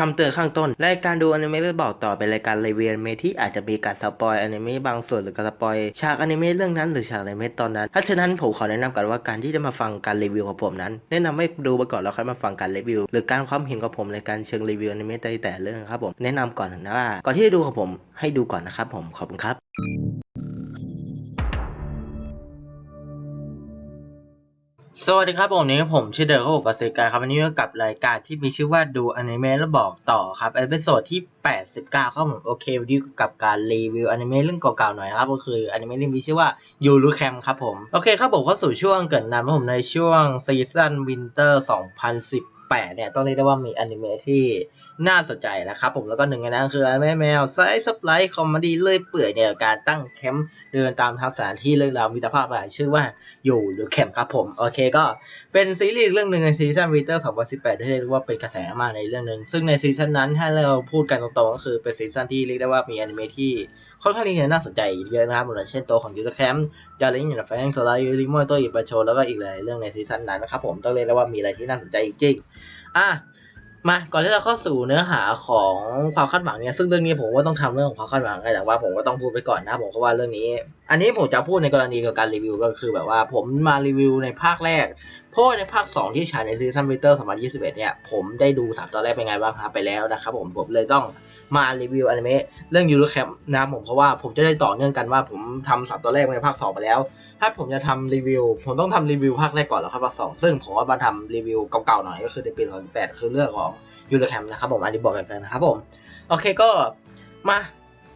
คำเตือนข้างต้น รายการดูอนิเมะหรือบอกต่อเป็นรายการรีวิวอนิเมะที่อาจจะมีการสปอยอนิเมะบางส่วนหรือการสปอยฉากอนิเมะเรื่องนั้นหรือฉากอนิเมะตอนนั้นถ้าฉะนั้นผมขอแนะนำกันว่าการที่จะมาฟังการรีวิวของผมนั้น แนะนำให้ดูไปก่อนแล้วค่อยมาฟังการรีวิว หรือการความเห็นของผมในการเชิงรีวิวอนิเมะแต่แต่เรื่องครับผมแนะนำก่อนนะว่าก่อนที่จะดูของผมให้ดูก่อนนะครับผมขอบคุณครับ สวัสดีครับผมนี้ผมชื่อเดอร์ครับผมปัสเซกาครับวันนี้ก็กับรายการที่มีชื่อว่าดูอนิเมะแล้วบอกต่อครับเอพิโซดที่ 89ครับผมโอเควันนี้ก็กับการรีวิวอนิเมะเรื่องเก่าๆหน่อยนะครับก็คืออนิเมะที่มีชื่อว่ายูรุแคมครับผมโอเคครับผมเข้าสู่ช่วงเกิดนำครับผมในช่วงซีซันวินเตอร์ 2018เนี่ยต้องเรียกได้ว่ามีอนิเมะที่ น่าสนใจนะครับผมแล้วก็หนึ่งในนั้นคืออนิเมะแมวไซส์สปไลท์คอมเมดี้เลื่อยเปื่อยเนี่ยการตั้งแคมป์เดินตามทางสถานที่เรื่องราวมิตรภาพหลายชื่อว่าอยู่หรือแคมป์ครับผม โอเคก็เป็นซีรีส์เรื่องหนึ่งในซีซั่นวินเตอร์ 2018 ที่เรียกว่าเป็นกระแสมากในเรื่องหนึ่งซึ่งในซีซั่นนั้นถ้าเราพูดกันตรงๆก็คือเป็นซีซั่นที่เรียกได้ว่ามีอนิเมะที่ค่อนข้างที่จะน่าสนใจเยอะนะครับเหมือนเช่นตัวของยูทแคมป์ยาลิงอย่างแฟงโซลายูริโมโตอิปาโชแล้วก็อีกหลายเรื่องในซีซั่นนั้นนะครับผมต้องเรียกได้ว่ามีอะไรที่น่าสนใจจริงๆอะ มาก่อนที่เราเข้าสู่เนื้อหาของความคาดหวังเนี่ยซึ่งเรื่องนี้ผมว่าต้องทำเรื่องของความคาดหวังแต่ว่าผมก็ต้องพูดไปก่อนนะผมเพราะว่าเรื่องนี้ อันนี้ผมจะพูดในกรณีเกี่ยวกับการรีวิวก็คือแบบว่าผมมารีวิวในภาคแรก เพราะในภาค 2 ที่ฉายในซีซั่นวิเตอร์2021 เนี่ย ผมได้ดูสามตอนแรกเป็นไงบ้างครับไปแล้วนะครับผมผมเลยต้อง มารีวิวอนิเมะเรื่องยูโรแคมนะผมเพราะว่าผมจะได้ต่อเนื่องกันว่าผมทำสามตอนแรกในภาค2ไปแล้ว ถ้าผมจะทำรีวิว ผมต้องทำรีวิวภาคแรกก่อนแล้วค่อยภาค2ซึ่งผมว่ามาทำรีวิวเก่าๆหน่อยก็คือในปี2018คือเรื่องของยูโรแคมนะครับผมอันนี้บอกกันเลยนะครับผมโอเคก็มา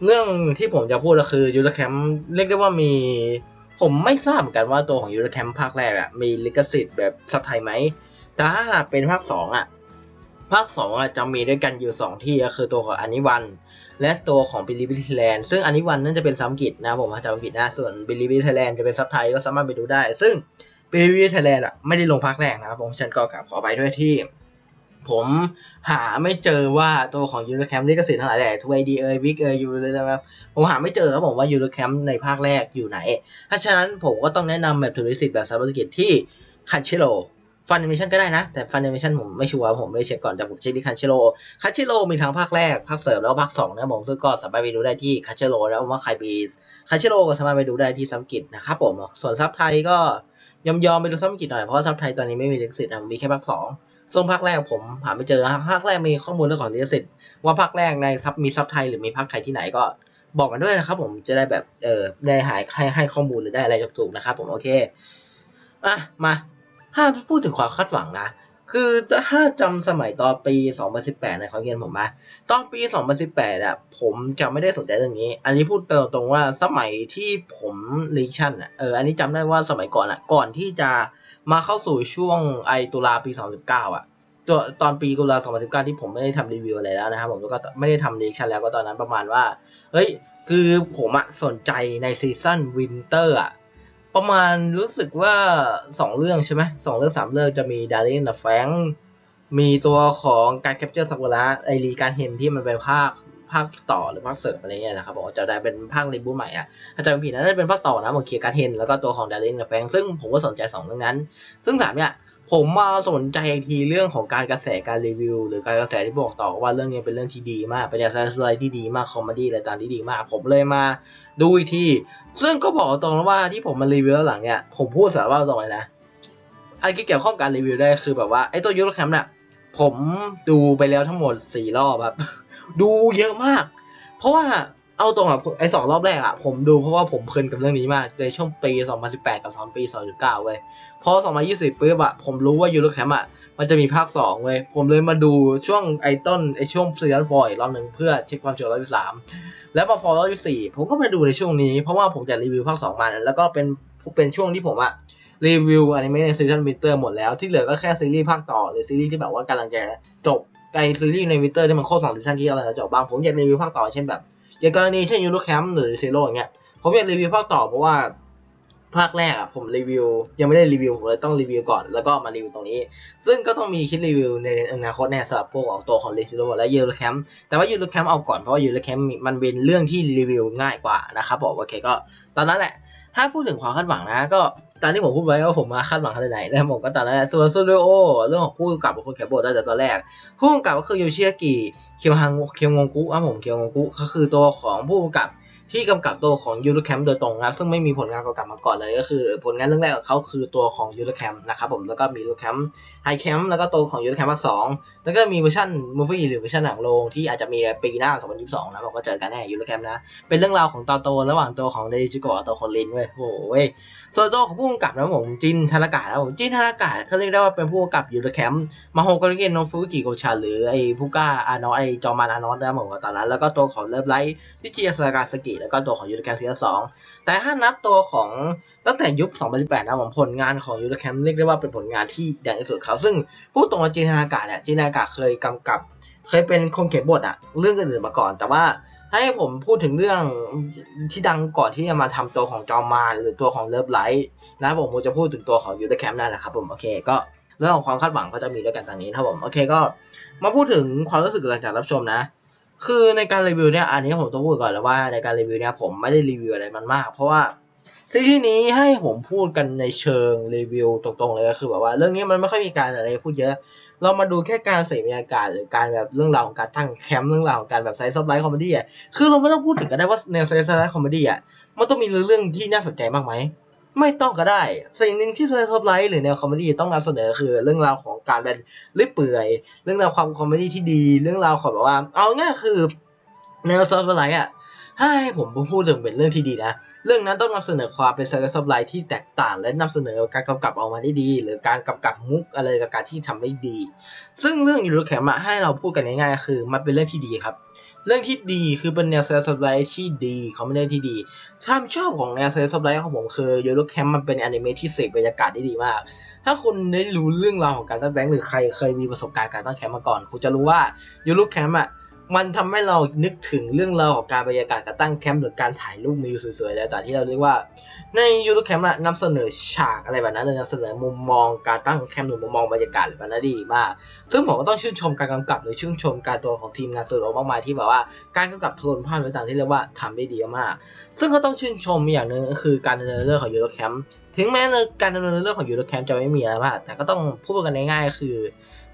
เรื่องที่ผมจะพูดก็คือยูโรแคมเรียกได้ว่ามีผมไม่ทราบเหมือนกันว่าตัวของยูโรแคมภาคแรกอะมีลิขสิทธิ์แบบซับไทยไหมแต่ถ้าเป็นภาคสองอะ ภาคสองอะจะมีด้วยกันอยู่สองที่ก็คือตัวของอานิวัน และตัวของบิลิบิลิแลนด์ซึ่งอานิวันนั่นจะเป็นซัมกิตนะผมถ้าจำไม่ผิดนะส่วนบิลิบิลิแลนด์จะเป็นซับไทยก็สามารถไปดูได้ ซึ่งบิลิบิลิแลนด์อะไม่ได้ลงภาคแรกนะครับผมฉันก็กลับขอไปด้วยที่ ผมหาไม่เจอว่าตัวของยูโรแคมป์ลิขสิทธิ์ทั้งหลายแหละทูไอดีเอยวิกเอยยูเลยนะครับผมหาไม่เจอครับผมว่ายูโรแคมป์ในภาคแรกอยู่ไหนถ้าฉะนั้นผมก็ต้องแนะนำแบบทูริสิตแบบซับสกิตที่คันชิโร ฟัน i น a ชันก็ได้นะ แต่ฟัน i น a ชันผมไม่ชัวร์ผมไม่เช็คก่อน แต่ผมเช็คที่คันชิโร่คันชิโร่มีทั้งภาคแรก ภาคเสริมแล้วภาคสองนะผมซึ่งก็สามารถไปดูได้ที่คันชิโร่แล้วว่าใครบีสคันชิโร่ก็สามารถไปดูได้ที่ซับกิตนะครับผม ส่วนซับไทยก็ยอมยอมๆไปดูซับกิตหน่อย เพราะซับไทยตอนนี้ไม่มีลิขสิทธิ์นะมีแค่ภาคสองส่วนภาคแรกผมหาไม่เจอภาคแรกมีข้อมูลเรื่องของลิขสิทธิ์ว่าภาคแรกในซับมีซับไทยหรือมีภาคไทยที่ไหนก็บอกกันด้วยนะครับผมจะได้แบบเออได้หายให้ให้ข้อมูลหรือได้อะไรถูกๆนะครับผมโอเคอะมา ถ้าพูดถึงความคาดหวังนะ คือถ้าจำสมัยตอนปี 2018ในควาเรียนผมมาตอนปี 2018 อะ ผมจะไม่ได้สนใจเรื่องนี้ อันนี้พูดตรงๆว่าสมัยที่ผมรีชั่นอะ เออ อันนี้จำได้ว่าสมัยก่อนอะ ก่อนที่จะมาเข้าสู่ช่วงไอตุลาปี 2019 อะตัวตอนปีกุลา2019 ที่ผมไม่ได้ทำรีวิวอะไรแล้วนะครับผมแล้วก็ไม่ได้ทำรีชั่นแล้วก็ตอนนั้นประมาณว่า เฮ้ย คือผมอะสนใจในซีซั่นวินเตอร์อะ ประมาณรู้สึกว่าสองเรื่องใช่ไหมสองเรื่องสามเรื่องจะมีดารินและแฟงมีตัวของการแคปเจอร์ซากุระไอรีการเห็นที่มันเป็นภาคภาคต่อหรือภาคเสริมอะไรเงี้ยนะครับบอกว่าจะได้เป็นภาครีบูทใหม่อะถ้าจำไม่ผิดนะน่าจะเป็นภาคต่อนะผมเคลียร์การเห็นแล้วก็ตัวของดารินกับแฟงซึ่งผมก็สนใจสองเรื่องนั้น ซึ่งสามเนี่ย ผมมาสนใจทีเรื่องของการกระแสการรีวิว หรือการกระแสที่บอกต่อว่าเรื่องนี้เป็นเรื่องที่ดีมากเป็นการแสดงที่ดีมากคอมเมดี้อะไรต่างที่ดีมาก ผมเลยมาดูอีกทีซึ่งก็บอกตรงว่าที่ผมมารีวิวหลังเนี่ยผมพูดสารภาพตรงเลยนะอันที่เกี่ยวข้องการรีวิวได้คือแบบว่าไอ้ตัวยูโรแคมป์เนี่ยผมดูไปแล้วทั้งหมดสี่รอบครับดูเยอะมาก เพราะว่า เอาตรงอะไอสองรอบแรกอะผมดูเพราะว่าผมเพลินกับเรื่องนี้มากในช่วงปี 2018 กับ2ปี 2019 เว้ยพอ 2020ปุ๊บอะผมรู้ว่ายูโรแคมป์อะมันจะมีภาค 2 เว้ยผมเลยมาดูช่วงไอต้นไอช่วงซีซั่นฟอีกรอบหนึ่งเพื่อเช็คความชัวร์รอบที่สามแล้วพอพอรอบที่สี่ผมก็มาดูในช่วงนี้ เพราะว่าผมจะรีวิวภาค 2 มาแล้วก็เป็นเป็นช่วงที่ผมอะรีวิวอนิเมะในซีซั่นวินเตอร์หมดแล้วที่เหลือก็แค่ซีรีส์ภาคต่อหรือซีรีส์ที่แบบว่ากำลังจะจบไอซีรีส์ในวินเตอร์ที่มันโค้สองซีซั่นที่กำลังจะจบบางผมอยากรีวิวภาคต่อเช่นแบบ อย่างกรณีเช่นยูโรแคมป์หรือซีโร่อย่างเงี้ยผมอยากรีวิวภาคต่อเพราะว่าภาคแรกอะผมรีวิว ยังไม่ได้รีวิวผมเลยต้องรีวิวก่อนแล้วก็มารีวิวตรงนี้ ซึ่งก็ต้องมีคิดรีวิวในอนาคตแน่สำหรับพวกออกตัวของเลซิโลและยูโรแคมแต่ว่ายูโรแคมเอาก่อนเพราะว่ายูโรแคมมันเป็นเรื่องที่รีวิวง่ายกว่านะครับผมโอเคก็ตอนนั้นแหละ ถ้าพูดถึงความคาดหวังนะ ก็ตามที่ผมพูดไว้ว่าผมมาคาดหวังขนาดไหนนะครับผมก็ตามนั้นแหละส่วนซูเรโอเรื่องของผู้กำกับเป็นคนเขียนบทตั้งแต่ตอนแรกผู้กำกับก็คือโยชิอากิเคียวฮังเคียวงงกุครับผมเคียวงงกุก็คือตัวของผู้กำกับที่กำกับตัวของยูรุแคมโดยตรงนะครับซึ่งไม่มีผลงานกำกับมาก่อนเลยก็คือ ผลงานเรื่องแรกของเขาคือตัวของยูรุแคมนะครับผมแล้วก็มียูรุแคม ไฮแคมแล้วก็ตัวของยูโรแคมภาคสองแล้วก็มีเวอร์ชันมูฟวี่หรือเวอร์ชันหนังโรงที่อาจจะมีในปีหน้า 2022 นะบอกว่าเจอกันแน่ยูโรแคมนะ เป็นเรื่องราวของตอนโตระหว่างตัวของเดจิโกะกับตัวของลินเว้ยโอ้เว้ยส่วนตัวของผู้กำกับนะผมจินธนากาศนะผมจินธนากาศเขาเรียกได้ว่าเป็นผู้กำกับยูโรแคมมาโฮโกริเกนโนฟุจิโกชาหรือไอ้ผู้กล้าอานอไอ้จอมานอานอสนะผมตอนนั้นแล้วก็ตัวของเลิฟไลท์ที่เจียสากาสกิแล้วก็ตัวของยูโรแคมซีซั่นสองแต่ถ้านับตัวของตั้งแต่ยุค 2018 นะผมผลงานของยูโรแคมเรียกได้ว่าเป็นผลงานที่แดงที่สุดเขาซึ่งพูดตรงกับจินนากาเนี่ยจินนากาเคยกำกับ เคยเป็นคนเขียนบทอะเรื่องอื่นๆมาก่อน แต่ว่าให้ผมพูดถึงเรื่องที่ดังก่อนที่จะมาทำตัวของจอมมาหรือตัวของเลิฟไลท์นะผมจะพูดถึงตัวของยูเ e แคมป์นั่นแหละครับผมโอเคก็เรื่องของความคาดหวังก็จะมีด้วยกันตอนนี้ครับผมโอเคก็มาพูดถึงความรู้สึกหลังจากรับชมนะ คือในการรีวิวเนี่ยอันนี้ผมต้องพูดก่อนแล้วว่าในการรีวิวเนี่ยผมไม่ได้รีวิวอะไรมันมาก เพราะว่า ซีรีส์นี้ให้ผมพูดกันในเชิงรีวิวตรงๆเลยก็คือแบบว่าเรื่องนี้มันไม่ค่อยมีการอะไรพูดเยอะ เรามาดูแค่การเสพบรรยากาศหรือการแบบเรื่องราวของการตั้งแคมป์เรื่องราวของการแบบไซส์ซับไลท์คอมเมดี้อะคือเราไม่ต้องพูดถึงก็ได้ว่าแนวไซส์ซับไลท์คอมเมดี้อะมันต้องมีเรื่องที่น่าสนใจมากไหมไม่ต้องก็ได้ สิ่งหนึ่งที่ไซส์ซับไลท์หรือแนวคอมเมดี้ต้องนำเสนอคือเรื่องราวของการแบบเลื่อยเปื่อย เรื่องราวความคอมเมดี้ที่ดี เรื่องราวของแบบว่า เอาง่ายคือแนวซับไลท์อะ ให้ผมพูดถึงเป็นเรื่องที่ดีนะ เรื่องนั้นต้องนำเสนอความเป็นไซส์ซับไลท์ที่แตกต่างและนำเสนอการกำกับออกมาได้ดี หรือการกำกับมุกอะไรกับการที่ทำได้ดี ซึ่งเรื่องยูโรแคมะให้เราพูดกันง่ายๆคือ มันเป็นเรื่องที่ดีครับเรื่องที่ดีคือเป็นแนวเซลล์ไลท์ที่ดีเขาไม่ได้ที่ดีความชอบของแนวเซลล์ไลท์ของผมคือยูโรแคมมันเป็นอนิเมะที่เสกบรรยากาศได้ดีมาก ถ้าคุณได้รู้เรื่องราวของการตั้งแคมป์หรือใครเคยมีประสบการณ์การตั้งแคมป์มาก่อน คุณจะรู้ว่ายูโรแคมป์อะ มันทำให้เรานึกถึงเรื่องราวของการบรรยากาศการตั้งแคมป์หรือการถ่ายรูปมิวสวยๆแล้วแต่ที่เราเรียกว่าในยูทูบแคมป์นำเสนอฉากอะไรแบบนั้นเลยนำเสนอมุมมองการตั้งแคมป์หรือมุมมองบรรยากาศแบบนั้นดีมาก ซึ่งผมก็ต้องชื่นชมการกำกับหรือชื่นชมการตัวของทีมงานสื่อมากมายที่แบบว่าการกำกับโทนภาพต่างๆที่เรียกว่าทำได้ดีมาก ซึ่งเขาต้องชื่นชมอย่างหนึ่งก็คือการดำเนินเรื่องของยูโรแคมป์ถึงแม้การดำเนินเรื่องของยูโรแคมป์จะไม่มีอะไรมากแต่ก็ต้องพูดกันง่ายๆคือ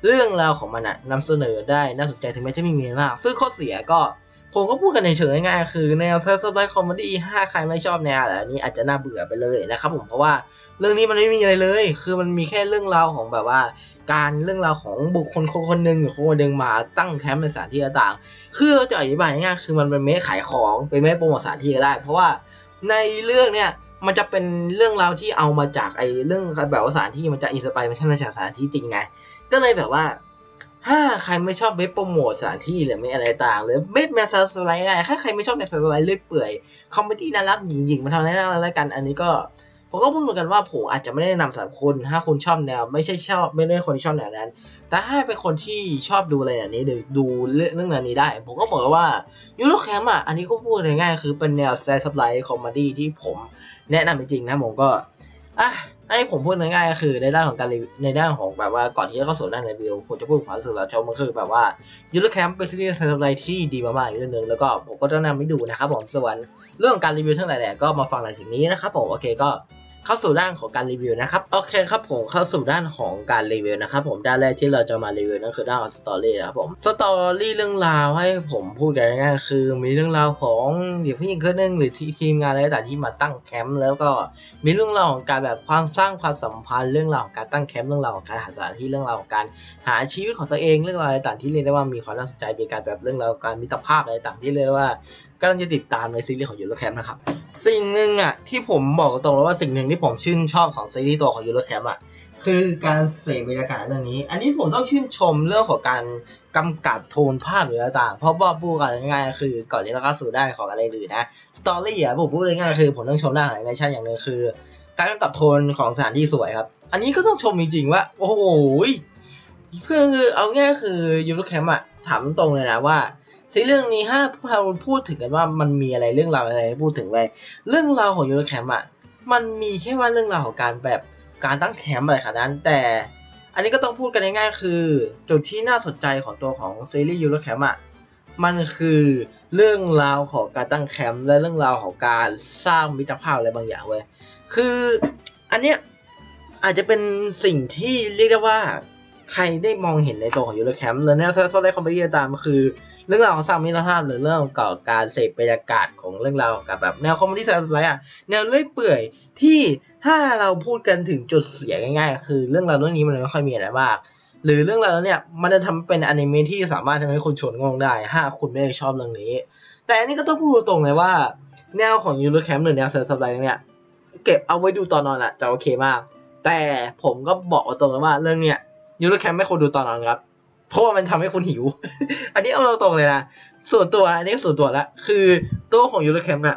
เรื่องราวของมันอะนำเสนอได้น่าสนใจถึงแม้จะไม่มีอะไรมากซึ่งข้อเสียก็ผมก็พูดกันในเชิงง่ายๆคือแนวเซอร์ไพรส์คอมเมดี้ถ้าใครไม่ชอบแนวแบบนี้อาจจะน่าเบื่อไปเลยนะครับผมเพราะว่าเรื่องนี้มันไม่มีอะไรเลย คือมันมีแค่เรื่องราวของแบบว่า การเรื่องราวของบุคคลคนคนหนึ่งหรือคนคนหนึ่งมาตั้งแคมป์ในสถานที่ต่างๆคือเราจะอธิบายง่ายๆคือมันเป็นเมฆขายของเป็นเมฆโปรโมทสถานที่ก็ได้ เพราะว่าในเรื่องเนี่ย มันจะเป็นเรื่องราวที่เอามาจากไอ้เรื่องแบบว่าสถานที่มันจะอินสปายมาจากสถานที่จริงไง ก็เลยแบบว่าถ้าใครไม่ชอบเว็บโปรโมทสถานที่หรือไม่อะไรต่างหรือเว็บแมสซัสไลด์ได้ถ้าใครไม่ชอบแมสซัสไลด์เลื่อยเปื่อยคอมเมดี้น่ารักหญิงๆมาทำอะไรน่ารักกันอันนี้ก็ผมก็พูดเหมือนกันว่าผมอาจจะไม่ได้แนะนำสำหรับคุณถ้าคุณชอบแนว ไม่ใช่ชอบไม่ได้คนที่ชอบแนวนั้น แต่ถ้าเป็นคนที่ชอบดูอะไรอย่างนี้หรือดูเรื่องเรื่องนี้ได้ ผมก็บอกว่ายูโรแคมอะอันนี้ก็พูดง่ายๆคือเป็นแนวแซสไลด์คอมเมดี้ที่ผม แนะนำจริงๆนะผมก็อะให้ผมพูดง่ายๆก็คือในด้านของการในด้านของแบบว่าก่อนที่จะเข้าสู่ด้านรีวิวผมจะพูดความรู้สึกเราชมมันคือแบบว่ายูโรแคมป์เป็นซีรีส์อะไรที่ดีมากๆอีกเรื่องหนึงแล้วก็ผมก็จะนำให้ดูนะครับผมส่วนเรื่องของการรีวิวทั้งหลายแหละก็มาฟังหลังจากนี้นะครับผมโอเคก็ เข้าสู่ด้านของการรีวิวนะครับโอเคครับผมเข้าสู่ด้านของการรีวิวนะครับผมด้านแรกที่เราจะมารีวิวนั่นคือด้านของสตอรี่นะครับผมสตอรี่เรื่องราวให้ผมพูดกันง่ายๆคือมีเรื่องราวของเด็กผู้หญิงคนหนึ่งหรือทีมงานอะไรต่างๆที่มาตั้งแคมป์แล้วก็มีเรื่องราวของการแบบความสร้างความสัมพันธ์เรื่องราวของการตั้งแคมป์เรื่องราวของการหาสถานที่เรื่องราวของการหาชีวิตของตัวเองเรื่องราวอะไรต่างที่เรียกได้ว่ามีความน่าสนใจเป็นการแบบเรื่องราวการมิตรภาพอะไรต่างที่เรียกได้ว่า กำลังจะติดตามในซีรีส์ของยูโรแคมป์นะครับ สิ่งหนึ่งอะที่ผมบอกตรงเลยว่าสิ่งหนึ่งที่ผมชื่นชอบของซีรีส์ตัวของยูโรแคมป์อะคือการเสพบรรยากาศเรื่องนี้ อันนี้ผมต้องชื่นชมเรื่องของการกำกับโทนภาพหรืออะไรต่าง เพราะว่าพูดกันง่ายๆคือก่อนที่เราเข้าสู่ด้านของอะไรอื่นะ สตอรี่อะผมพูดง่ายๆคือ ผมต้องชมด้านของแอนิเมชันอย่างหนึ่งคือ การกำกับโทนของสถานที่สวยครับ อันนี้ก็ต้องชมจริงๆว่า โอ้โหคือเอาง่ายคือยูทูบแคมป์อะถามตรงเลยนะว่า ซีเรื่องนี้ถ้าเราพูดถึงกันว่ามันมีอะไรเรื่องราวอะไรให้พูดถึงเลยเรื่องราวของยูทูบแคมป์อะมันมีแค่ว่าเรื่องราวของการแบบการตั้งแคมป์อะไรขนาดนั้น แต่ อันนี้ก็ต้องพูดกันง่ายๆคือ จุดที่น่าสนใจของตัวของซีรีส์ยูโรแคมป์อะมันคือเรื่องราวของการตั้งแคมป์และเรื่องราวของการสร้างมิตรภาพอะไรบางอย่างเว้ยคืออันเนี้ยอาจจะเป็นสิ่งที่เรียกได้ว่าใครได้มองเห็นในตัวของยูโรแคมป์หรือแนวซัสโซไลคอมเมดี้ตามคือ เรื่องราวของสร้างมิตรภาพหรือเรื่องของการเสพบรรยากาศของเรื่องราวกับแบบแนวคอมเมดี้อะไรอะแนวเลื่อยเปื่อยที่ถ้าเราพูดกันถึงจุดเสียง่ายๆ คือเรื่องราวเรื่องนี้มันไม่ค่อยมีอะไรมากหรือเรื่องราวเนี่ยมันจะทำเป็นอนิเมะที่สามารถทำให้คุณชวนงงได้ถ้าคุณไม่ได้ชอบเรื่องนี้ แต่อันนี้ก็ต้องพูดตรงเลยว่า แนวของยูโรแคมป์หรือแนวเซอร์สไลด์เนี่ยเก็บเอาไว้ดูตอนนอนอะจะโอเคมาก แต่ผมก็บอกตรงเลยว่าเรื่องเนี้ยยูโรแคมป์ไม่ควรดูตอนนอนครับ เพราะว่ามันทำให้คุณหิว อันนี้เอาตรงเลยนะส่วนตัวอันนี้ส่วนตัวละคือตัวของยูโรแคมป์อะ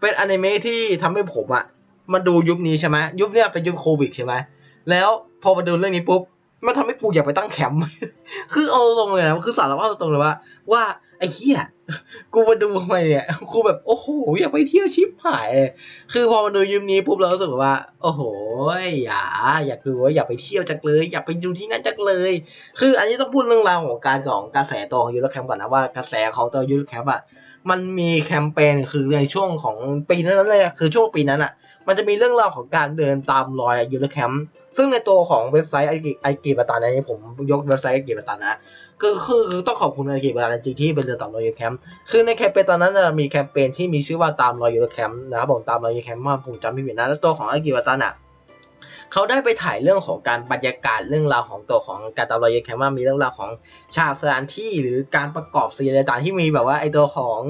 เป็นอนิเมะที่ทำให้ผมอะมาดูยุคนี้ใช่ไหมยุคเนี้ยเป็นยุคโควิดใช่ไหมแล้วพอมาดูเรื่องนี้ปุ๊บมันทำให้กูอยากไปตั้งแคมป์คือเอาตรงเลยนะคือสารภาพตรงเลยว่าว่า ไอ้เหี้ยกูมาดูทำไมเนี่ยกูแบบโอ้โหอยากไปเที่ยวชิปหายเลยคือพอมาดูยืมนี้ปุ๊บเรารู้สึกว่า โอ้โหอย่าอยากดูว่าอยากไปเที่ยวจักเลย อยากไปดูที่นั่นจักเลย คืออันนี้ต้องพูดเรื่องราวของการของกระแสตัวของยูโรแคมป์ก่อนนะว่ากระแสของตัวยูโรแคมป์อะ มันมีแคมเปญคือในช่วงของปีนั้นเลยอะคือช่วงปีนั้นอะ มันจะมีเรื่องราวของการเดินตามรอยยูโรแคมป์ซึ่งในตัวของเว็บไซต์ไอกิไอกิบตันอันนี้ผมยกเว็บไซต์ไอกิบตันนะก็คือต้องขอบคุณไอกิบตันจริงที่เป็นเดินตามรอยยูโรแคมป์คือในแคมเปญตอนนั้นนะมีแคมเปญที่มีชื่อว่าตามรอยยูโรแคมป์นะครับผมตามรอยยูโรแคมป์ว่าผมจำไม่ผิดนะแล้วตัวของไอกิบตันอะ เขาได้ไปถ่ายเรื่องของการบรรยากาศเรื่องราวของตัวของการตามรอยยูโรแคมว่ามีเรื่องราวของฉากสถานที่หรือการประกอบซีนอะไรต่างที่มีแบบว่าไอตัวของ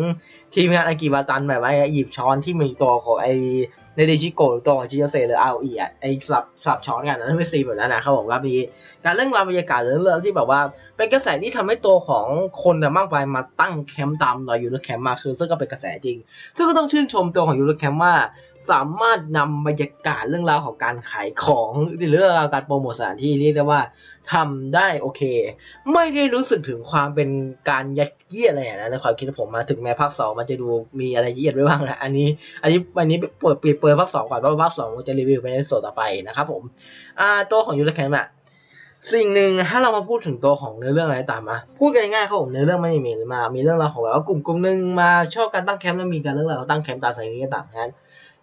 ทีมงานอากิบาตันแบบว่าหยิบช้อนที่มีตัวของไอในเดชิโกะหรือตัวของชิโยเซหรืออาอีอะไอสลับสลับช้อนกันนะไม่ซีแบบนั้นนะครับผมก็มีการเรื่องราวบรรยากาศหรือเรื่องที่แบบว่าเป็นกระแสที่ทำให้ตัวของคนมากมายมาตั้งแคมป์ตามรอยยูโรแคมป์มากขึ้นซึ่งก็เป็นกระแสจริง ซึ่งก็ต้องชื่นชมตัวของยูโรแคมป์ว่าสามารถนำบรรยากาศเรื่องราวของการขายของหรือเรื่องราวการโปรโมทสถานที่เรียกได้ว่า ทำได้โอเค ไม่ได้รู้สึกถึงความเป็นการยัดเยียดอะไรอย่างนั้นในความคิดของผมมาถึงแม้ภาคสองมันจะดูมีอะไรยัดเยียดไว้บ้างนะอันนี้ อันนี้อันนี้เปิดเปิดเปิดภาคสองก่อนเพราะว่าภาคสองจะรีวิวไปในส่วนต่อไปนะครับผมอ่าตัวของยูโรแคมป์อะสิ่งหนึ่งถ้าเรามาพูดถึงตัวของเนื้อเรื่องอะไรตามมาพูดกันง่ายๆครับผมเนื้อเรื่องไม่ได้มีมา มีเรื่องราวของแบบว่ากลุ่มกลุ่มหนึ่งมาชอบการตั้งแคมป์แล้วมีการเรื่องราวของตั้งแคมป์ตามสายนี้ต่างนั้น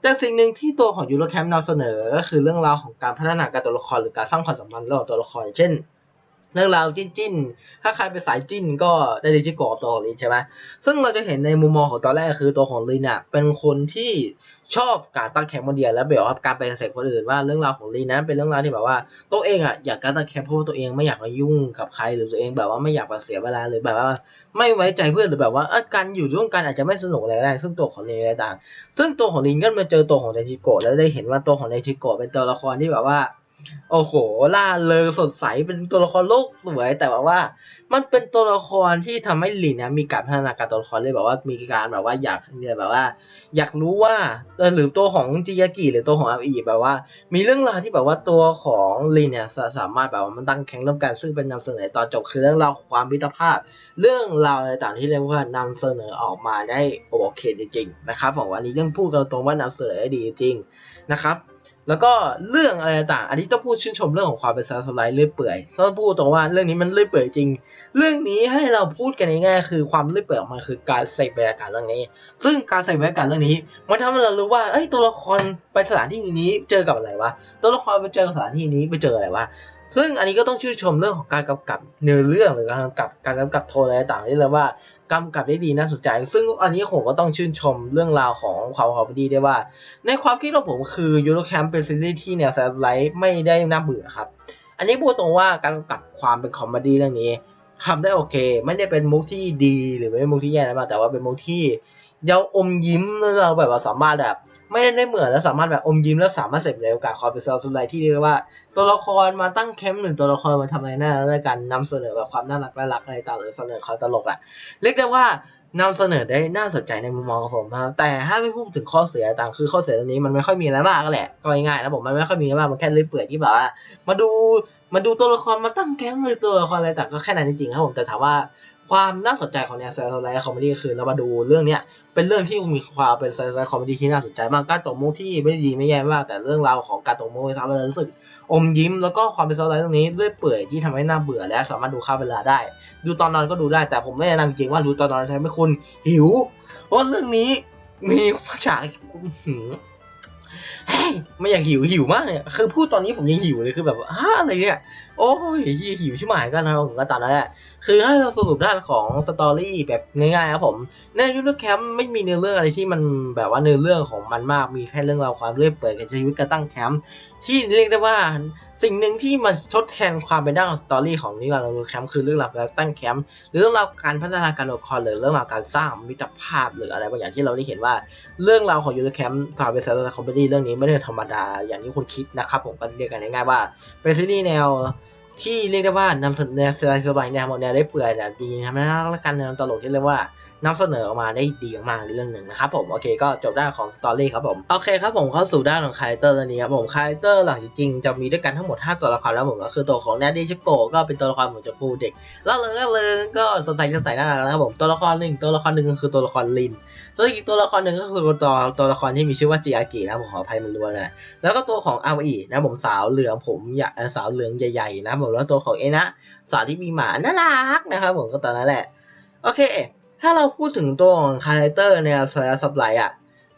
แต่สิ่งหนึ่งที่ตัวของยูโรแคมป์นำเสนอก็คือเรื่องราวของการพัฒนาการตัวละครหรือการสร้างความสัมพันธ์ระหว่างตัวละครเช่น เรื่องราวจิ้นจิ้นๆ ถ้าใครเป็นสายจิ้นก็ได้ดิจิโกะตัวของลินใช่ไหมซึ่งเราจะเห็นในมุมมองของตอนแรกคือตัวของลินอะเป็นคนที่ชอบการตั้งแคมป์คนเดียวแล้วแบบว่าการไปเสกคนอื่นว่าเรื่องราวของลินนั้นเป็นเรื่องราวที่แบบว่าตัวเองอะอยากการตั้งแคมป์เพราะว่าตัวเองไม่อยากมายุ่งกับใครหรือตัวเองแบบว่าไม่อยากมาเสียเวลาหรือแบบว่า ไม่ไว้ใจเพื่อนหรือแบบว่าเออการอยู่ร่วมกันอาจจะไม่สนุกอะไรได้ซึ่งตัวของลินอะไรต่างซึ่งตัวของลินก็มาเจอตัวของเดจิโกะแล้วได้เห็นว่าตัวของเดจิโกะเป็นตัวละครที่แบบว่า โอ้โห ล่าเริงสดใสเป็นตัวละครโลกสวย แต่ว่าว่า มันเป็นตัวละครที่ทำให้ลินเนี่ยมีการพัฒนาการตัวละครเลยแบบว่ามีการแบบว่าอยากเนี่ยแบบว่า อยากรู้ว่าหรือตัวของจิยากิหรือตัวของอาอีแบบว่า มีเรื่องราวที่แบบว่าตัวของลินเนี่ยสาสามารถแบบว่ามันตั้งแข่งร่วมกันซึ่งเป็นนำเสนอตอนจบคือเรื่องราวความมิตรภาพ เรื่องราวอะไรต่างที่เรียกว่านำเสนอออกมาได้โอเคจริงๆนะครับผมวันนี้ต้องพูดกันตรงว่านำเสนอได้ดีจริงนะครับ แล้วก็เรื่องอะไรต่างอันนี้ต้องพูดชื่นชมเรื่องของความเป็นซาสไลด์เลื่อยเปื่อยต้องพูดตรงว่าเรื่องนี้มันเลื่อยเปื่อยจริง เรื่องนี้ให้เราพูดกันง่ายๆคือความเลื่อยเปื่อยของมันคือการใส่บรรยากาศเรื่องนี้ ซึ่งการใส่บรรยากาศเรื่องนี้ มันทำให้เรารู้ว่าเอ้ยตัวละครไปสถานที่นี้เจอกับอะไรวะตัวละครไปเจอสถานที่นี้ไปเจออะไรวะซึ่งอันนี้ก็ต้องชื่นชมเรื่องของการกำกับเนื้อเรื่องหรือการกำกับการกำกับโทนอะไรต่างๆที่เรียว่า กำกับได้ดีน่าสนใจ ซึ่งอันนี้ผมก็ต้องชื่นชมเรื่องราวของความคอมเมดี้ได้ว่า ในความคิดของผมคือยูโรแคมเป็นซีรีส์ที่แนวแซลไลท์ไม่ได้น่าเบื่อครับ อันนี้พูดตรงว่าการกำกับความเป็นคอมเมดี้เรื่องนี้ทำได้โอเค ไม่ได้เป็นมุกที่ดีหรือไม่ได้มุกที่แย่นะมาแต่ว่าเป็นมุกที่เย้าอมยิ้มเราแบบว่าสามารถแบบ ไม่ได้เหมือนแล้วสามารถแบบอมยิ้มแล้วสามารถเสพในโอกาสความเป็นเซลล์ไลท์ที่เรียกว่า ตัวละครมาตั้งแคมป์หรือตัวละครมาทำอะไรน่ารักในการนำเสนอแบบความน่ารักน่ารักอะไรต่างหรือเสนอความตลกอะเรียกได้ว่านำเสนอได้น่าสนใจในมุมมองของผมครับแต่ถ้าไม่พูดถึงข้อเสียต่างคือข้อเสียตรงนี้มันไม่ค่อยมีอะไรมากแหละก็ง่ายๆนะผมมันไม่ค่อยมีอะไรมากมันแค่เลื่อยเปื่อยที่แบบว่ามาดูมาดูตัวละครมาตั้งแคมป์หรือตัวละครอะไรต่างก็แค่นั้นจริงๆครับผมแต่ถามว่า ความน่าสนใจของแนวไซไลท์คอมเมดี้คือเรามาดูเรื่องเนี้ยเป็นเรื่องที่มีความเป็นไซไลท์คอมเมดี้ที่น่าสนใจมากการตกมุกที่ไม่ได้ดีไม่แย่มากแต่เรื่องราวของการตกมุกทำให้เรารู้สึก อมยิ้มแล้วก็ความเป็นไซไลท์ตรงนี้ด้วยเปื่อยที่ทำให้น่าเบื่อและสามารถดูข้าเวลาได้ ดูตอนนอนก็ดูได้แต่ผมไม่แนะนำจริงว่าดูตอนนอนทำให้คุณหิว เพราะเรื่องนี้มีฉากไม่อยากหิวหิวมากเนี่ยคือพูดตอนนี้ผมยังหิวเลยคือแบบฮะอะไรเนี่ยโอ้ยหิวชิบหายกันนะผมก็ตอนนั้นแหละคือให้เราสรุปด้านของสตอรี่แบบง่ายๆครับผมในยูทูบแคมป์ไม่มีเนื้อเรื่องอะไรที่มันแบบว่าเนื้อเรื่องของมันมากมีแค่เรื่องราวความเรื่อยเปื่อยการใช้ชีวิตการตั้งแคมป์ที่เรียกได้ว่าสิ่งหนึ่งที่มาทดแทนความเป็นด้านของสตอรี่ของนิรันดร์แคมป์คือเรื่องราวการตั้งแคมป์หรือเรื่องราวการพัฒนาการละครหรือเรื่องราวการสร้างมิตรภาพหรืออะไรบางอย่างที่เราได้เห็นว่า เรื่องราวของยูทูบแคมป์ความเป็นสตอรี่คอมเมดี้เรื่องนี้ไม่ได้ธรรมดาอย่างที่คุณคิดนะครับผมก็เรียกกันง่ายๆว่าเป็นซีรีส์แนว ที่เรียกได้ว่านำเสนอสไลด์สบายแนวหมดแนวได้เปื่อยแต่ดีทำให้และกันแนวตลกที่เรียกว่า นำเสนอออกมาได้ดีมากในเรื่องหนึ่งนะครับผมโอเคก็จบด้านของสตอรี่ครับผมโอเคครับผมเข้าสู่ด้านของคาแรคเตอร์ตัวนี้ครับผมคาแรคเตอร์หลักจริงๆจะมีด้วยกันทั้งหมด 5 ตัวละครแล้วผมก็คือตัวของแนดดี้ชิโกก็เป็นตัวละครเหมือนจะพูเด็กแล้วเลยก็เลยก็สดใสสดใสน่ารักนะครับผมตัวละครหนึ่งตัวละครหนึ่งก็คือตัวละครลิน ตัวอีกตัวละครหนึ่งก็คือตัวตัวละครที่มีชื่อว่าจิอากินะผมขออภัยมันรัวนะแล้วก็ตัวของอาวีนะผมสาวเหลืองผมใหญ่สาวเหลืองใหญ่ๆนะผมแล้วตัวของเอนะสาวที่มีหมาน่ารักนะครับผมก็ตอนนั้นแหละโอเค ถ้าเราพูดถึงตัวของคาแรคเตอร์แนวไซส์ซับไลท์อะ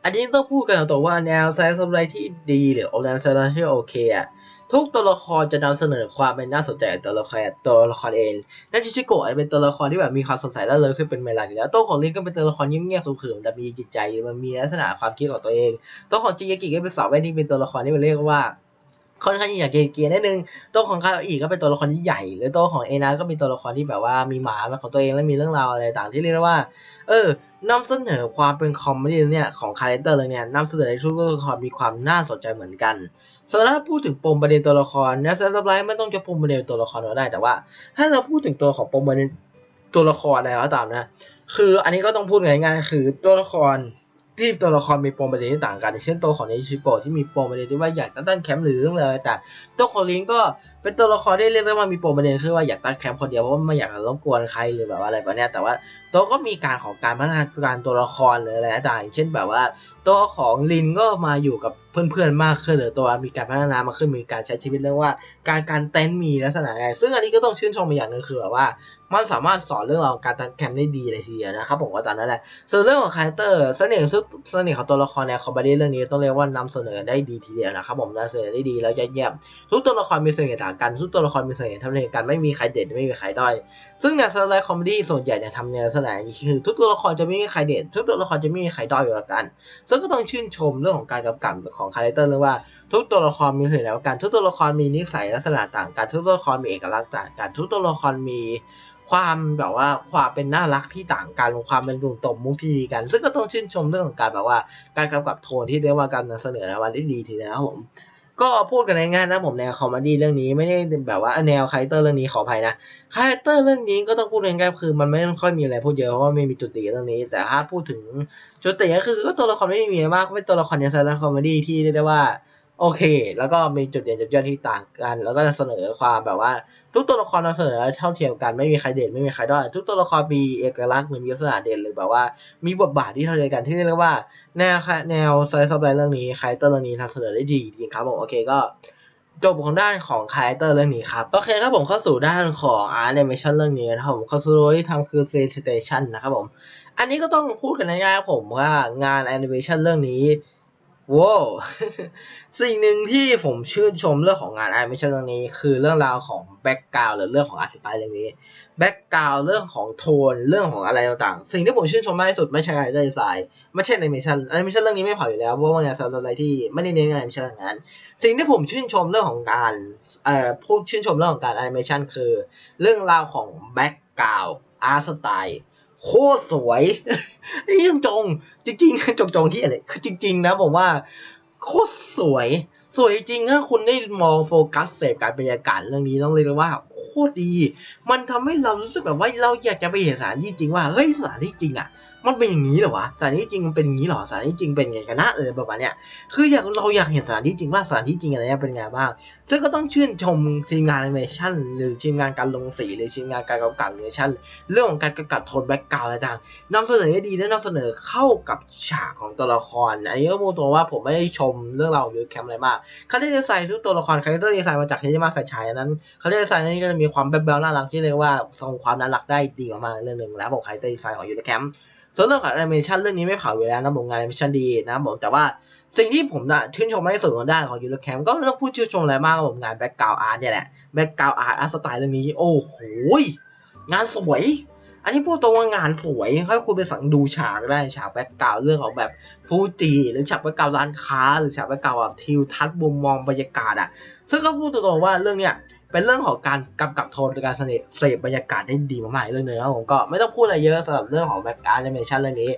อันนี้ต้องพูดกันตรงว่าแนวไซส์ซับไลท์ที่ดีหรือแนวไซส์ที่โอเคอะทุกตัวละครจะนำเสนอความเป็นน่าสนใจตัวละครตัวละครเองนั่นชิชิโกะเป็นตัวละครที่แบบมีความสดใสและเลยซึ่งเป็นเมลันอยู่แล้วตัวของลินก็เป็นตัวละครเงียบๆขรึมๆแต่มีจิตใจมันมีลักษณะความคิดของตัวเอง ตัวของจิยากิก็เป็นสาวแว่นที่เป็นตัวละครที่มันเรียกว่า ค่อนข้างที่จะเกียร์นิดนึงตัวของคาอีก็เป็นตัวละครที่ใหญ่หรือตัวของเอนาก็เป็นตัวละครที่แบบว่ามีหมาของตัวเองและมีเรื่องราวอะไรต่างที่เรียกว่า เออนำเสนอความเป็นคอมเมดี้เนี่ยของคาแรคเตอร์เลยเนี่ยนำเสนอในทุกตัวละครมีความน่าสนใจเหมือนกันส่วนถ้าพูดถึงปมประเด็นตัวละครเนี่ยซับไลท์ไม่ต้องจะปมประเด็นตัวละครเราได้แต่ว่า ถ้าเราพูดถึงตัวของปมประเด็นตัวละครอะไรก็ตามนะ คืออันนี้ก็ต้องพูดง่ายๆคือตัวละคร ที่ตัวละครมีปมประเด็นที่ต่างกันอย่างเช่นตัวของนิชิโกะที่มีปมประเด็นที่ว่าอยากตั้งแคมป์หรือเรื่องอะไรต่างตัวของลิงก็เป็นตัวละครที่เรียกได้ว่ามีปมประเด็นคือว่าอยากตั้งแคมป์คนเดียวเพราะว่าไม่อยากรบกวนใครหรือแบบว่าอะไรแบบนี้แต่ว่าตัวก็มีการของการพัฒนาการตัวละครหรืออะไรต่างอย่างเช่นแบบว่า ตัวของลินก็มาอยู่กับเพื่อนๆมากขึ้นหรือตัวมีการพัฒนามาขึ้นมีการใช้ชีวิตเรียกว่า การการเต้นมีลักษณะไงซึ่งอันนี้ก็ต้องชื่นชมไปอย่างหนึงคือแบบว่า มันสามารถสอนเรื่องราวการตั้งแคมป์ได้ดีเลยทีเดียวนะครับผมว่าตอนนั้นแหละส่วนเรื่องของคาแรคเตอร์เสน่ห์สุดเสน่ห์ของตัวละครในคอมเมดี้เรื่องนี้ต้องเรียกว่านำเสนอได้ดีทีเดียวนะครับผมนำเสนอได้ดีแล้วเยี่ยมทุกตัวละครมีเสน่ห์ต่างกันทุกตัวละครมีเสน่ห์ทำเท่ากันไม่มีใครเด่นไม่มีใครด้อยซึ่งในสไตล์คอมเมดี้ส่วนใหญ่เนี่ยทำในลักษณะนี้คือทุกตัวละครจะไม่มีใครเด่นทุกตัวละครจะไม่มีใครด้อยอยู่กันซึ่งก็ต้องชื่นชมเรื่องของการกำกับของคาแรคเตอร์เรื่องว่า ทุกตัวละครมีเสน่ห์แล้วกันทุกตัวละครมีนิสัยลักษณะต่างกันทุกตัวละครมีเอกลักษณ์ต่างกันทุกตัวละครมีความแบบว่าความเป็นน่ารักที่ต่างกันความเป็นกลุ่มตมมุกที่ดีกัน ซึ่งก็ต้องชื่นชมเรื่องของการแบบว่า การกำกับโทนที่เรียกว่าการนำเสนอในวันที่ดีทีเดียวนะครับผม ก็พูดกันง่ายๆนะผมแนวคอมเมดี้เรื่องนี้ไม่ได้แบบว่าแนวคาแรคเตอร์เรื่องนี้ขออภัยนะคาแรคเตอร์เรื่องนี้ก็ต้องพูดง่ายๆคือมันไม่ค่อยมีอะไรพูดเยอะเพราะว่าไม่มีจุดติเรื่องนี้ แต่ถ้าพูดถึงจุดติก็คือก็ตัวละครไม่มีอะไรมากเป็นตัวละครในสไลด์คอมเมดี้ที่เรียกได้ว่า โอเค แล้วก็มีจุดเด่นจุดย่อดที่ต่างกัน แล้วก็จะเสนอความแบบว่า ทุกตัวละครนำเสนอเท่าเทียมกันไม่มีใครเด่นไม่มีใครด้อยทุกตัวละครมีเอกลักษณ์หรือมีลักษณะเด่นหรือแบบว่า มีบทบาทที่เท่าเทียมกันที่เรียกว่า แนวค่ะแนวไซส์ซับไลน์เรื่องนี้คาแรคเตอร์เรื่องนี้ทำเสนอได้ดีจริงครับผมโอเคก็จบของด้านของคาแรคเตอร์เรื่องนี้ครับ โอเคครับผมเข้าสู่ด้านของอาร์ n เ m ชั่นเรื่องนี้นะครับผมเข้าสู่ที่ทำคือ c s t a t i o n นะครับผม อันนี้ก็ต้องพูดกันง่ายๆครับผมว่างานแอนิเมชันเรื่องนี้ ว้าวสิ่งหนึ่งที่ผมชื่นชมเรื่องของงานแอนิเมชันเรื่องนี้ คือเรื่องราวของแบ็กกราวหรือเรื่องของอาร์ตสไตล์เรื่องนี้แบ็กกราวเรื่องของโทนเรื่องของอะไรต่างๆ สิ่งที่ผมชื่นชมมากที่สุดไม่ใช่การดีไซน์ไม่ใช่แอนิเมชันแอนิเมชันเรื่องนี้ไม่เผาอยู่แล้วเพราะว่างานสำหรับอะไรที่ไม่ได้เน้นงานแอนิเมชันอย่างนั้นสิ่งที่ผมชื่นชมเรื่องของการเอ่อพูดชื่นชมเรื่องของการแอนิเมชันคือ เรื่องราวของแบ็กกราวอาร์ตสไตล์ โคตรสวยนี่ยังจง จริงๆจงจงที่อะไรคือจริง ๆ นะผมว่า โคตรสวย สวยจริงถ้าคุณได้มองโฟกัสเสพการบรรยากาศเรื่องนี้ต้องเรียกว่า โคตรดี มันทำให้เรารู้สึกแบบว่าเราอยากจะไปเห็นสถานที่จริงว่าเฮ้ยสถานที่จริงอะ มันเป็นอย่างนี้เหรอวะสถานที่จริงมันเป็นอย่างนี้เหรอสถานที่จริงเป็นไงกันนะเออประมาณเนี้ยคืออยากเราอยากเห็นสถานที่จริงว่าสถานที่จริงอะไรเนี่ยเป็นไงบ้าง ซึ่งก็ต้องชื่นชมทีมงานแอนิเมชันหรือทีมงานการลงสีหรือทีมงานการกำกับแอนิเมชันเรื่องของการกำกับโทนแบ็กกราวด์อะไรต่างนำเสนอได้ดีและนำเสนอเข้ากับฉากของตัวละครอันนี้ก็พูดตรงว่าผมไม่ได้ชมเรื่องราวของยูแคมอะไรมากคาแรคเตอร์ดีไซน์ทุกตัวละครคาแรคเตอร์ดีไซน์มาจากเฮจิมาแฟชชัยอันนั้นคาแรคเตอร์ดีไซน์นี้ก็จะมีความแบ๊วๆน่ารักที่เรียกว่าทรงความน่ารักได้ดีมากๆเรื่องหนึ่งแล้วผมคาแรคเตอร์ดีไซน์ของยูแคมส่วนเรื่องของแอนิเมชันเรื่องนี้ไม่เผาอยู่แล้วนะผมงานแอนิเมชันดีนะผมแต่ว่าสิ่งที่ผมน่ะชื่นชมในส่วนของด้านของยูโรแคมก็ไม่ต้องพูดชื่นชมอะไรมากผมงานแบ็กกราวอาร์ตเนี่ยแหละแบ็กกราวอาร์ตอาร์ตสไตล์เรื่องนี้โอ้โหงานสวย อันนี้พูดตรงว่างานสวยให้คุณไปสั่งดูฉากได้ฉากแบ็กกราวเรื่องของแบบฟูจิหรือฉากแบ็กกราวร้านค้า หรือฉากแบ็กกราวแบบทิวทัศน์มุมมองบรรยากาศอะซึ่งก็พูดตรงๆว่าเรื่องเนี้ย เป็นเรื่องของการกำกับโทนในการเสพเสพบรรยากาศได้ดีมากๆเรื่องเนื้อผมก็ไม่ต้องพูดอะไรเยอะสำหรับเรื่องของแบ็กแอนิเมชันเรื่องนี้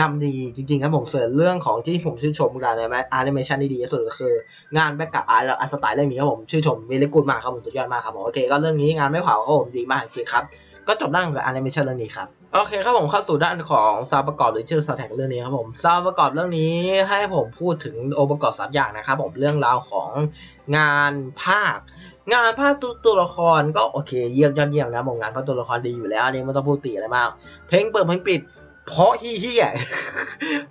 นำดีจริงๆครับผมเสริมเรื่องของที่ผมชื่นชมงานในแอนิเมชันที่ดีที่สุดก็คือ งานแบ็กอาร์และอาร์สไตล์เรื่องนี้ครับผมชื่นชมเวลิกูดมากครับผมสุดยอดมากครับผมโอเคก็เรื่องนี้งานไม่เผาครับผมดีมากจริงครับก็จบด้านของแอนิเมชันเรื่องนี้ครับโอเคครับผมเข้าสู่ด้านของซาวประกอบหรือชื่อซาวแท็กเรื่องนี้ครับผมซาวประกอบเรื่องนี้ให้ผมพูดถึงองค์ประกอบสามอย่างนะครับผมเรื่องราวของงานภาค งานภาคตัวตัวละครก็โอเคเยี่ยมยอดเยี่ยมนะผมงานภาคตัวละครดีอยู่แล้วอันนี้ไม่ต้องพูดตีอะไรมาก เพลงเปิดเพลงปิด เพราะเฮี้ย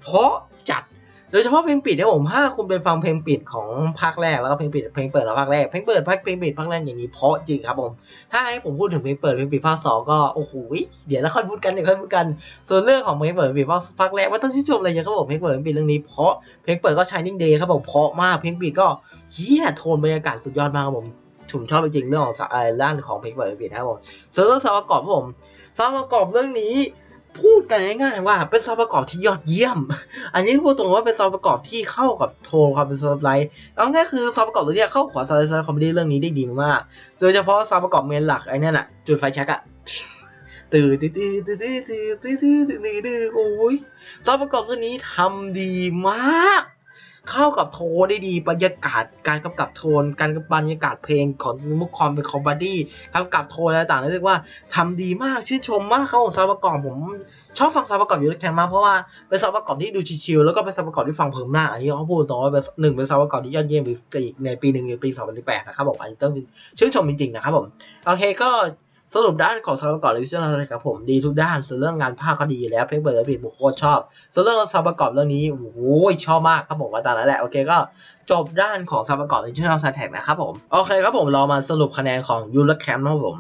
เพราะจัดโดยเฉพาะเพลงปิดเนี่ยผมถ้าคุณไปฟังเพลงปิดของภาคแรกแล้วก็เพลงปิดเพลงเปิดของภาคแรกเพลงเปิดภาคเพลงปิดภาคแรกอย่างนี้เพราะจริงครับผมถ้าให้ผมพูดถึงเพลงเปิดเพลงปิดภาคสองก็โอ้โหเดี๋ยวแล้วค่อยพูดกันเดี๋ยวค่อยพูดกัน ส่วนเรื่องของเพลงเปิดเพลงปิดภาคภาคแรกว่าต้องชื่นชมอะไรเยอะครับผมเพลงเปิดเพลงปิดเรื่องนี้เพราะเพลงเปิดก็ Shining Day ครับผมเพราะมากเพลงปิดก็เฮี้ยโทนบรรยากาศสุดยอดมากครับผม ผมชอบจริงเรื่องของด้านของเพลงเปิดเพลงปิดนะครับผมส่วนเรื่องสาวประกอบครับผมสาวประกอบเรื่องนี้พูดกันง่ายๆว่าเป็นซาวด์ประกอบที่ยอดเยี่ยม อันนี้พูดตรงว่าเป็นซาวด์ประกอบที่เข้ากับโทนความเป็นซาวด์ไลท์เอาง่ายๆคือซาวด์ประกอบตัวเนี้ยเข้ากับซาวด์ไลท์คอมเมดี้เรื่องนี้ได้ดีมากๆโดยเฉพาะซาวด์ประกอบเมนหลักไอ้นั่นอะจุดไฟแช็กอะตื่นตื่นตื่นตื่นตื่นตื่นตื่นตื่นตื่นโอ้ยซาวด์ประกอบตัวนี้ทำดีมาก เข้ากับโทนได้ดีบรรยากาศการกำกับโทน การบรรยากาศเพลงของมุกคอมเป็นคอมบาดี้กำกับโทนอะไรต่างๆเรียกว่าทำดีมากชื่นชมมากเขาของซาวประกอบผมชอบฟังซาวประกอบอยู่ด้วยกันมากเพราะว่าเป็นซาวประกอบที่ดูชิลๆแล้วก็เป็นซาวประกอบที่ฟังเพลินมากอันนี้เขาพูดตรงว่าเป็นหนึ่งเป็นซาวประกอบที่ยอดเยี่ยมในปีหนึ่งในปี2018นะครับผมอันนี้ต้องชื่นชมจริงๆนะครับผมโอเคก็ สรุปด้านของซาวด์ประกอบเลยที่เราครับผมดีทุกด้านส่วนเรื่องงานภาคก็ดีแล้วเพลงเปิดและปิดบุคคลชอบ ส่วนเรื่องซาวด์ประกอบเรื่องนี้โอ้โหชอบมากครับผมว่าตามนั้นแหละโอเคก็จบด้านของซาวด์ประกอบในช่องซาแท็กนะครับผม โอเคครับผมเรามาสรุปคะแนนของยูโรแคมป์นะครับผม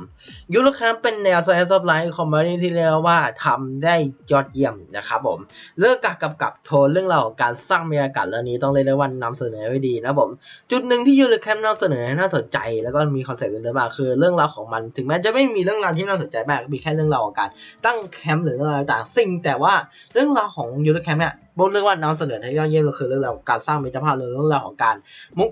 ยูโรแคมป์เป็นแนวไซส์ซับไลท์คอมเมดี้ที่เรียกว่าทำได้ยอดเยี่ยมนะครับผมเรื่องการกำกับโทนเรื่องราวของการสร้างบรรยากาศเรื่องนี้ต้องเรียกได้ว่านำเสนอไว้ดีนะครับผม จุดหนึ่งที่ยูโรแคมป์นำเสนอให้น่าสนใจ แล้วก็มีคอนเซ็ปต์เดิมมาคือเรื่องราวของมันถึงแม้จะไม่มีเรื่องราวที่น่าสนใจมากมีแค่เรื่องราวของการตั้งแคมป์หรือเรื่องอะไรต่างๆสิ่งแต่ว่าเรื่องราวของยูโรแคมป์เนี่ยบนเรื่องว่านำเสนอให้ยอดเยี่ยมก็คือเรื่องราวการสร้างมิตรภาพหรือเรื่องราวของการมุก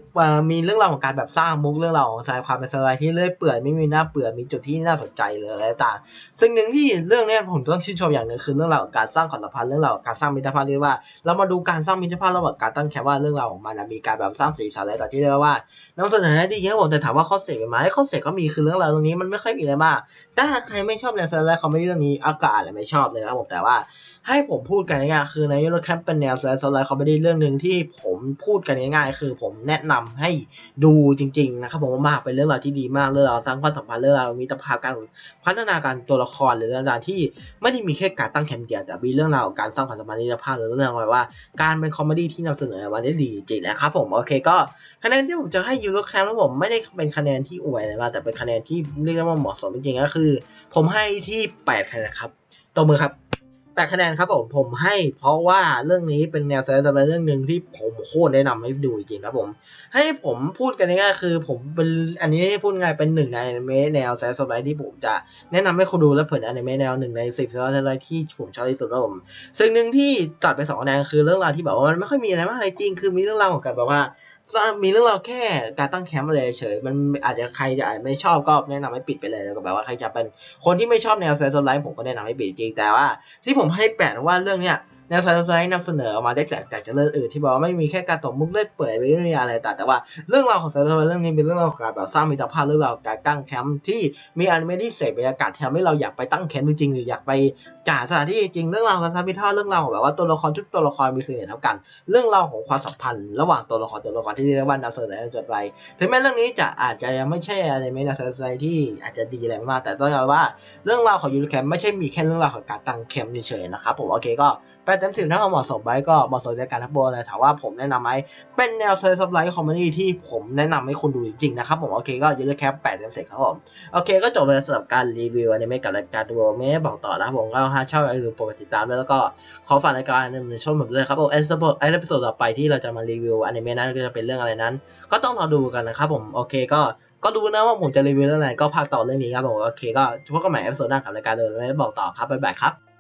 มีเรื่องราวของการแบบสร้างมุกเรื่องราวของสายความเป็นสไลด์ที่เลื่อยเปื่อยไม่มีหน้าเปื่อยมีจุดที่น่าสนใจเลยอะไรต่างๆสิ่งหนึ่งที่เรื่องนี้ผมต้องชื่นชมอย่างหนึ่งคือเรื่องราวของการสร้างความสัมพันธ์เรื่องราวของการสร้างมิตรภาพเรียกว่า เรามาดูการสร้างมิตรภาพระหว่างการตั้งแคมป์ว่าเรื่องราวของมันมีการแบบสร้างสีสันอะไรต่างที่เรียกว่านำเสนอให้ดีครับผมแต่ถามว่าข้อเสียไหมข้อเสียก็มีคือเรื่องราวตรงนี้มันไม่ค่อยมีอะไรมากถ้าใครไม่ชอบแนวสไลด์คอมเมดี้เรื่องนี้อากาศอะไรไม่ชอบเลยนะผมแต่ว่าให้ผมพูดกันง่ายๆคือในยูโรแคมป์เป็นแนวสไลด์สไลด์คอมเมดี้เรื่องหนึ่งที่ผมพูดกันง่ายคือผมแนะนำให้ดูจริง ๆ นะครับผมมากเป็นเรื่องราวที่ดีมากเรื่องราวสร้างความสัมพันธ์เรื่องราวมีตภาพการพัฒนาการตัวละครหรือเรื่องราวที่ไม่ได้มีแค่การตั้งแคมป์เดียวแต่มีเรื่องราวการสร้างความสัมพันธ์มิตรภาพหรือเรื่องราวว่า การเป็นคอมเมดี้ที่นำเสนอมาได้ดีจริงๆนะครับผมโอเคก็คะแนนที่ผมจะให้ยูโรแคมป์แล้วผมไม่ได้เป็นคะแนนที่อวยเลยว่าแต่เป็นคะแนนที่เรียกได้ว่าเหมาะสมจริงๆก็คือ ผมให้ที่8คะแนนครับตบมือครับ แปดคะแนนครับผมผมให้เพราะว่าเรื่องนี้เป็นแนวไซส์ไลด์เรื่องหนึ่งที่ผมโคตรแนะนำให้ดูจริงครับผม ให้ผมพูดกันง่ายๆคือผมเป็นอันนี้พูดง่ายเป็นหนึ่งในอนิเมะแนวไซส์ไลด์ที่ผมจะแนะนำให้คุณดูและเผยอนิเมะแนวหนึ่งในสิบไซส์ไลด์ที่ผมชอบที่สุดครับผมสิ่งหนึ่งที่ตัดไปสองคะแนนคือเรื่องราวที่แบบว่ามันไม่ค่อยมีอะไรมากเลยจริงคือมีเรื่องราวของการแบบว่ามีเรื่องราวแค่การตั้งแคมป์อะไรเฉยมันอาจจะใครจะอาจไม่ชอบก็แนะนำให้ปิดไปเลยแล้วก็แบบว่าใครจะเป็นคนที่ไม่ชอบแนวไซส์ไลท์ผมก็แนะนำให้ปิดจริงแต่ว่า ที่ผมให้แปดว่าเรื่องเนี้ย แนวไซไซนำเสนอออกมาได้แตกต่างจากเรื่องอื่นที่บอกว่าไม่มีแค่การตบมุกเล่อยเปื่อยไปเรื่องอะไรต่างแต่ว่าเรื่องราวของไซไซเรื่องนี้เป็นเรื่องราวการแบบสร้างมิตรภาพเรื่องราวการตั้งแคมป์ที่มีอนิเมะที่เสพบรรยากาศทำให้เราอยากไปตั้งแคมป์จริงๆหรืออยากไปจ่าสถานที่จริงเรื่องราวของซาบิท่าเรื่องราวของแบบว่าตัวละครทุกตัวละครมีสิ่งเดียวกัน เรื่องราวของความสัมพันธ์ระหว่างตัวละครตัวละครที่เรียกว่านำเสนอจนไปถึงแม้เรื่องนี้จะอาจจะยังไม่ใช่อนิเมะในไซที่อาจจะดีอะไรมาก แต่ต้องยอมว่าเรื่องราวของยูนิแคมไม่ใช่มีแค่เรื่องราวของการตั้งแคมป์เฉยๆนะครับผมโอเคก็แปเต็มสิบถ้าเหมาะสมไว้ก็เหมาะสมในการทับโบเลยถามว่าผมแนะนำไหมเป็นแนวไซซับไลท์คอมเมดี้ที่ผมแนะนำให้คุณดูจริงๆนะครับผมโอเคก็ยูนิแคมแปดเต็มสิบครับผมโอเคก็จบไปสำหรับการรีวิวอนิเมะกับรายการดูไม่ได้บอกต่อนะผมก็ถ้าชอบอย่าลืมกดติดตามด้วยแล้วก็ขอฝากรายการในช่องผมด้วยครับผมเอพิโซดเอพิโซดต่อไปที่เราจะมารีวิวอนิเมะนั้นก็จะเป็นเรื่องอะไรนั้น ก็ต้องรอดูกันนะครับผมโอเคก็ก็ดูนะว่าผมจะรีวิวเรื่องอะไรก็พักต่อเรื่องนี้ครับผมโอเคก็พบกันใหม่เอพิโซดหน้ากับรายการเดินไม่ได้บอกต่อครับบ๊ายบายครับ